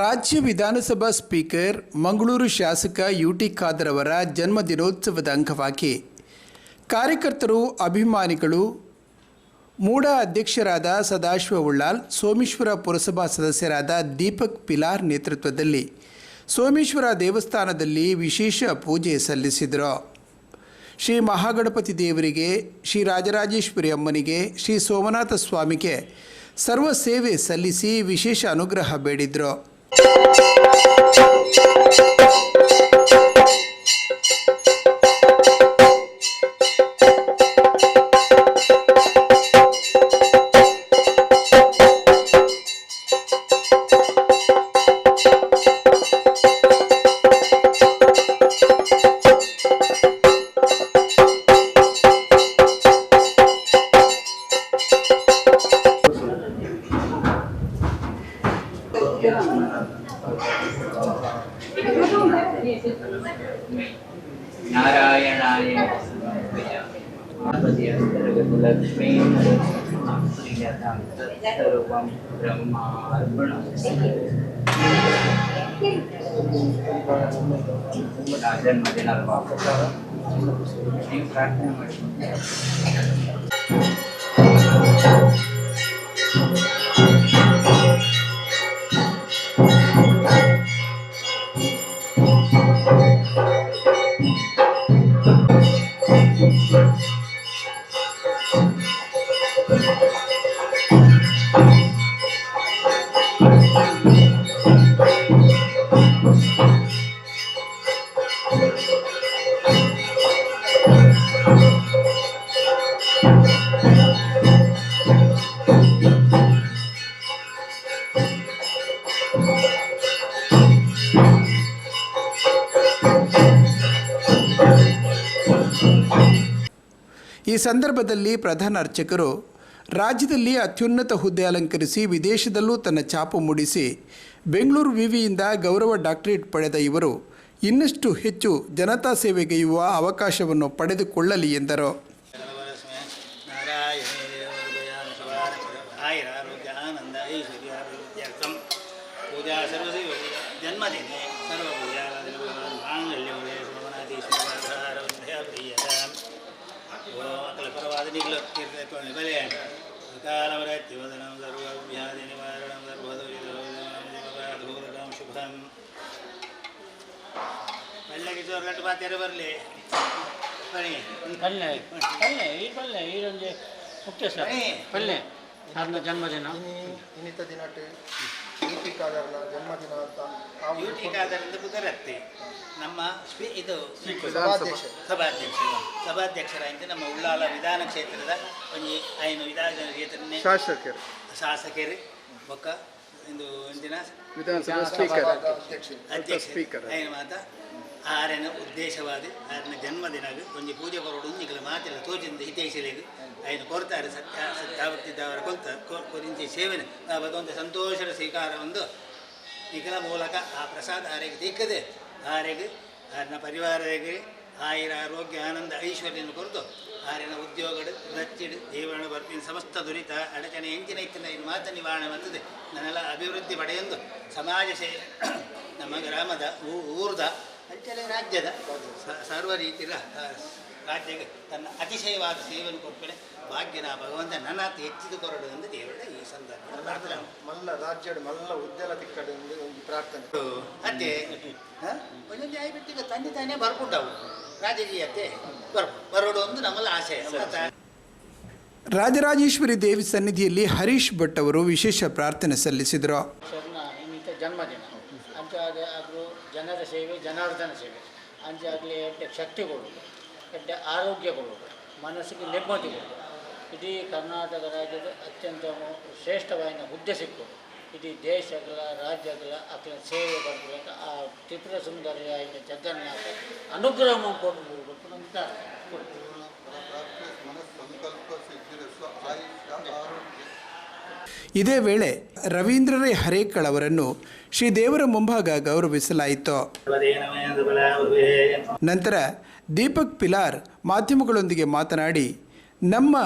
ರಾಜ್ಯ ವಿಧಾನಸಭಾ ಸ್ಪೀಕರ್, ಮಂಗಳೂರು ಶಾಸಕ ಯು ಟಿ ಖಾದರ್ ಅವರ ಜನ್ಮದಿನೋತ್ಸವದ ಅಂಗವಾಗಿ ಕಾರ್ಯಕರ್ತರು, ಅಭಿಮಾನಿಗಳು, ಮೂಡ ಅಧ್ಯಕ್ಷರಾದ ಸದಾಶಿವ ಉಳ್ಳಾಲ್, ಸೋಮೇಶ್ವರ ಪುರಸಭಾ ಸದಸ್ಯರಾದ ದೀಪಕ್ ಪಿಲಾರ್ ನೇತೃತ್ವದಲ್ಲಿ ಸೋಮೇಶ್ವರ ದೇವಸ್ಥಾನದಲ್ಲಿ ವಿಶೇಷ ಪೂಜೆ ಸಲ್ಲಿಸಿದರು. ಶ್ರೀ ಮಹಾಗಣಪತಿ ದೇವರಿಗೆ, ಶ್ರೀ ರಾಜರಾಜೇಶ್ವರಿ ಅಮ್ಮನಿಗೆ, ಶ್ರೀ ಸೋಮನಾಥ ಸ್ವಾಮಿಗೆ ಸರ್ವ ಸೇವೆ ಸಲ್ಲಿಸಿ ವಿಶೇಷ ಅನುಗ್ರಹ ಬೇಡಿದ್ರು. Thank you. നാരായണായ ലക്ഷ്മീ സർവം ബ്രഹ്മാർപ്പണം രാജന്മദിന പ്രാർത്ഥന ಈ ಸಂದರ್ಭದಲ್ಲಿ ಪ್ರಧಾನ ಅರ್ಚಕರು ರಾಜ್ಯದಲ್ಲಿ ಅತ್ಯುನ್ನತ ಹುದ್ದೆ ಅಲಂಕರಿಸಿ ವಿದೇಶದಲ್ಲೂ ತನ್ನ ಛಾಪು ಮೂಡಿಸಿ ಬೆಂಗಳೂರು ವಿವಿಯಿಂದ ಗೌರವ ಡಾಕ್ಟರೇಟ್ ಪಡೆದ ಇವರು ಇನ್ನಷ್ಟು ಹೆಚ್ಚು ಜನತಾ ಸೇವೆಗೈಯುವ ಅವಕಾಶವನ್ನು ಪಡೆದುಕೊಳ್ಳಲಿ ಎಂದರು. ನಾರಾಯಣೇ ಒಳ್ಳೆಗೆ ಜೋರು ಗಂಟು ಬರಲಿ? ಬನ್ನಿ. ಪಲ್ಲೆ. ಪಲ್ಲೆ ಈ ಪಲ್ಲೆ ಇದೊಂದು ಮುಖ್ಯ ಸರ್. ಬನ್ನಿ. ಪಲ್ಲೆ. ನನ್ನ ಜನ್ಮದಿನ. ಇನ್ನಿತ ದಿನ ಯುಟಿ ಕಾದರ್ನ ಜನ್ಮದಿನ ಅಂತ ಆ ಒಂದು ಯೂಟಿಕಾದರಿಂದ ಬುಧರತ್ತೆ ನಮ್ಮ ಸ್ಪೀ ಇದು ಸಭಾಧ್ಯಕ್ಷ ಸಭಾಧ್ಯಕ್ಷ. ಸಭಾಧ್ಯಕ್ಷರಾಗಿ ನಮ್ಮ ಉಳ್ಳಾಲ ವಿಧಾನ ಕ್ಷೇತ್ರದ ಒಂಜಿ ಐನು ವಿಧಾನ ಕ್ಷೇತ್ರನೇ ಶಾಸಕರು. ಶಾಸಕರು ಬೊಕ್ಕ ಇಂದು ಇಂದಿನ ವಿಧಾನಸಭಾ ಸ್ಪೀಕರ್. ಅಧ್ಯಕ್ಷ ಸ್ಪೀಕರ್. ಐನು ಮಾತ ಆರನ ಉದ್ದೇಶವಾದ ಆರನ ಜನ್ಮದಿನಗ ಒಂಜಿ ಪೂಜೆ ಕೊರಡು ಒಂಜಿಗಳ ಮಾತೆಲ್ಲ ತೋಚಿಂದ ಹಿತೈಷಲೆಗ್. ಐನು ಕೊರ್ತಾರೆ ಸತ್ಯ ಸತ್ಯಾವರ್ತಿದ್ದವರ ಕೊಲ್ತ ಕೊರಿಂಚಿ ಸೇವನೆ. ಆ ಭಗವಂತ ಸಂತೋಷದ ಸ್ವೀಕಾರ ಒಂದು. ನಿಖಲ ಮೂಲಕ ಆ ಪ್ರಸಾದ ಆರೆಗೆ ತಿಕ್ಕದೆ ಆರೆಗೆ ಆರನ ಪರಿವಾರಗೆ ಆಯಿರ ಆರೋಗ್ಯ ಆನಂದ ಐಶ್ವರ್ಯನ ಕೊರತು ಆರಿನ ಉದ್ಯೋಗಡು ದಚ್ಚಿಡು ದೇವರಣ ಬರ್ಪಿನ ಸಮಸ್ತ ದುರಿತ ಅಡಚಣೆ ಎಂಜಿನ ಇತ್ತಿನ ಇದು ಮಾತ ನಿವಾರಣೆ ಬಂದಿದೆ ನನ್ನೆಲ್ಲ ಅಭಿವೃದ್ಧಿ ಪಡೆಯೊಂದು ಸಮಾಜ ಸೇವೆ ನಮ್ಮ ಗ್ರಾಮದ ಊ- ಊರ್ದ ಅಂಚಲೆ ರಾಜ್ಯದ ಸರ್ವ ರೀತಿಯ ರಾಜ್ಯಕ್ಕೆ ತನ್ನ ಅತಿಶಯವಾದ ಸೇವೆಯನ್ನು ಕೊಟ್ಟರೆ ಭಾಗ್ಯನ ಭಗವಂತ ನನ್ನ ಅತಿ ಹೆಚ್ಚಿದು ಕೊರಡು ಎಂದು ದೇವರ ಈ ಸಂದರ್ಭ ಮಲ್ಲ ರಾಜ್ಯದ ಮಲ್ಲ ಉದ್ದಲ ತಿಕ್ಕಡೆ ಒಂದು ಪ್ರಾರ್ಥನೆ. ಅದೇ ಒಂದೊಂದು ಆಯ್ಬಿಟ್ಟಿಗೆ ತಂದೆ ತಾನೇ ಬರ್ಬಿಟ್ಟವು ರಾಜಕೀಯತೆ ಬರ್ ಬರೋಡು ಒಂದು ನಮ್ಮಲ್ಲಿ ಆಸೆ. ರಾಜರಾಜೇಶ್ವರಿ ದೇವಿ ಸನ್ನಿಧಿಯಲ್ಲಿ ಹರೀಶ್ ಭಟ್ ಅವರು ವಿಶೇಷ ಪ್ರಾರ್ಥನೆ ಸಲ್ಲಿಸಿದರು. ಜನ್ಮದಿನ. ಅಂತ ಆದರೂ ಜನರ ಸೇವೆ ಜನಾರ್ದನ ಸೇವೆ. ಅಂತ ಆಗಲಿ ಎಡ್ಡೆ ಶಕ್ತಿ ಕೊಡೋದು ಎಡ್ಡೆ ಆರೋಗ್ಯ ಕೊಡೋದು ಮನಸ್ಸಿಗೆ ನೆಮ್ಮದಿ ಕೊಡೋದು ಇಡೀ ಕರ್ನಾಟಕ ರಾಜ್ಯದ ಅತ್ಯಂತ ಶ್ರೇಷ್ಠವಾದ ಹುದ್ದೆ ಸಿಕ್ಕು. ಇಡೀ ದೇಶಗಳ ರಾಜ್ಯಗಳ ಅಥವಾ ಸೇವೆ ಬರಬೇಕು ಆ ತ್ರಿಪುರ ಸುಂದರಿಯಾಗಿನ ಜಗನ್ನಾಥ ಅನುಗ್ರಹ ಇದೇ ವೇಳೆ ರವೀಂದ್ರ ರೈ ಹರೇಕಳ್ ಅವರನ್ನು ಶ್ರೀ ದೇವರ ಮುಂಭಾಗ ಗೌರವಿಸಲಾಯಿತು. ನಂತರ ದೀಪಕ್ ಪಿಲಾರ್ ಮಾಧ್ಯಮಗಳೊಂದಿಗೆ ಮಾತನಾಡಿ, ನಮ್ಮ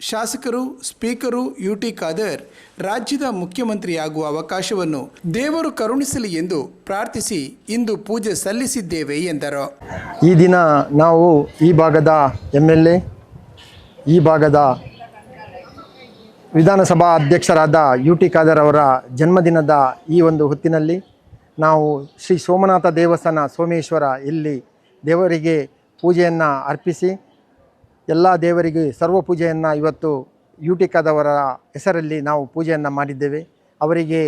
ಶಾಸಕರು, ಸ್ಪೀಕರು ಯು ಟಿ ಖಾದರ್, ರಾಜ್ಯದ ಮುಖ್ಯಮಂತ್ರಿಯಾಗುವ ಅವಕಾಶವನ್ನು ದೇವರು ಕರುಣಿಸಲಿ ಎಂದು ಪ್ರಾರ್ಥಿಸಿ ಇಂದು ಪೂಜೆ ಸಲ್ಲಿಸಿದ್ದೇವೆ ಎಂದರು. ಈ ದಿನ ನಾವು ಈ ಭಾಗದ ಎಂ ಎಲ್ ಎ ಈ ಭಾಗದ ವಿಧಾನಸಭಾ ಅಧ್ಯಕ್ಷರಾದ ಯು ಟಿ ಖಾದರ್ ಅವರ ಜನ್ಮದಿನದ ಈ ಒಂದು ಹೊತ್ತಿನಲ್ಲಿ ನಾವು ಶ್ರೀ ಸೋಮನಾಥ ದೇವಸ್ಥಾನ ಸೋಮೇಶ್ವರ ಇಲ್ಲಿ ದೇವರಿಗೆ ಪೂಜೆಯನ್ನು ಅರ್ಪಿಸಿ ಎಲ್ಲ ದೇವರಿಗೆ ಸರ್ವ ಪೂಜೆಯನ್ನು ಇವತ್ತು ಯೂಟಿಕಾದವರ ಹೆಸರಲ್ಲಿ ನಾವು ಪೂಜೆಯನ್ನು ಮಾಡಿದ್ದೇವೆ. ಅವರಿಗೆ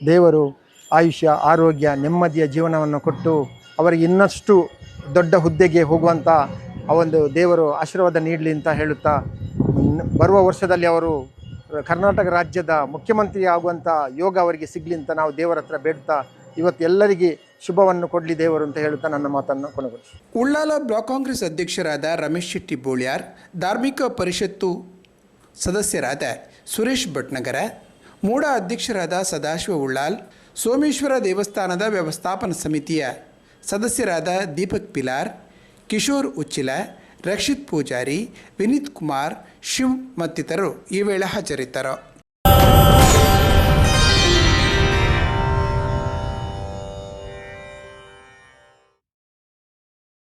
ದೇವರು ಆಯುಷ್ಯ, ಆರೋಗ್ಯ, ನೆಮ್ಮದಿಯ ಜೀವನವನ್ನು ಕೊಟ್ಟು ಅವರಿಗೆ ಇನ್ನಷ್ಟು ದೊಡ್ಡ ಹುದ್ದೆಗೆ ಹೋಗುವಂಥ ಆ ಒಂದು ದೇವರು ಆಶೀರ್ವಾದ ನೀಡಲಿ ಅಂತ ಹೇಳುತ್ತಾ ಬರುವ ವರ್ಷದಲ್ಲಿ ಅವರು ಕರ್ನಾಟಕ ರಾಜ್ಯದ ಮುಖ್ಯಮಂತ್ರಿ ಆಗುವಂಥ ಯೋಗ ಅವರಿಗೆ ಸಿಗಲಿ ಅಂತ ನಾವು ದೇವರ ಹತ್ರ ಬೇಡ್ತಾ, ಇವತ್ತು ಎಲ್ಲರಿಗೆ ಶುಭವನ್ನು ಕೊಡಲಿ ದೇವರು ಅಂತ ಹೇಳುತ್ತಾ ನನ್ನ ಮಾತನ್ನು ಕೊನೆಗೊಳಿಸಿ. ಉಳ್ಳಾಲ ಬ್ಲಾಕ್ ಕಾಂಗ್ರೆಸ್ ಅಧ್ಯಕ್ಷರಾದ ರಮೇಶ್ ಶೆಟ್ಟಿ ಬೋಳ್ಯಾರ್, ಧಾರ್ಮಿಕ ಪರಿಷತ್ತು ಸದಸ್ಯರಾದ ಸುರೇಶ್ ಭಟ್ನಗರ, ಮೂಡ ಅಧ್ಯಕ್ಷರಾದ ಸದಾಶಿವ ಉಳ್ಳಾಲ್, ಸೋಮೇಶ್ವರ ದೇವಸ್ಥಾನದ ವ್ಯವಸ್ಥಾಪನಾ ಸಮಿತಿಯ ಸದಸ್ಯರಾದ ದೀಪಕ್ ಪಿಲಾರ್, ಕಿಶೋರ್ ಉಚ್ಚಿಲ, ರಕ್ಷಿತ್ ಪೂಜಾರಿ, ವಿನೀತ್ ಕುಮಾರ್, ಶಿವ್ ಮತ್ತಿತರರು ಈ ವೇಳೆ ಹಾಜರಿದ್ದರು.